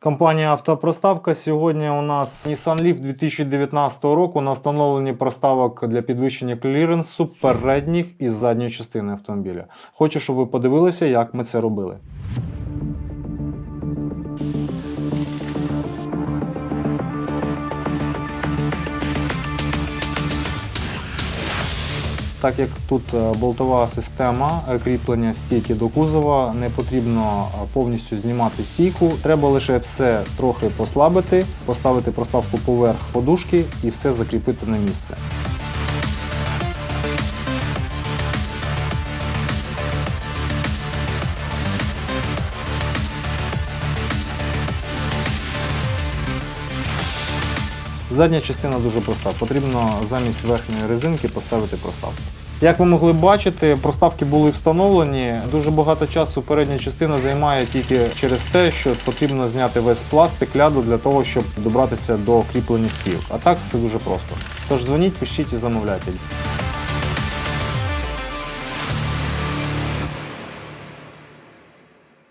Компанія Автопроставка. Сьогодні у нас Nissan Leaf 2019 року на встановленні проставок для підвищення кліренсу передніх і задньої частини автомобіля. Хочу, щоб ви подивилися, як ми це робили. Так як тут е, болтова система е, кріплення стійки до кузова, не потрібно е, повністю знімати стійку. Треба лише все трохи послабити, поставити проставку поверх подушки і все закріпити на місце. Задня частина дуже проста. Потрібно замість верхньої резинки поставити проставку. Як ви могли бачити, проставки були встановлені. Дуже багато часу передня частина займає тільки через те, що потрібно зняти весь пластик ляду для того, щоб добратися до кріплення стів. А так все дуже просто. Тож дзвоніть, пишіть і замовляйте.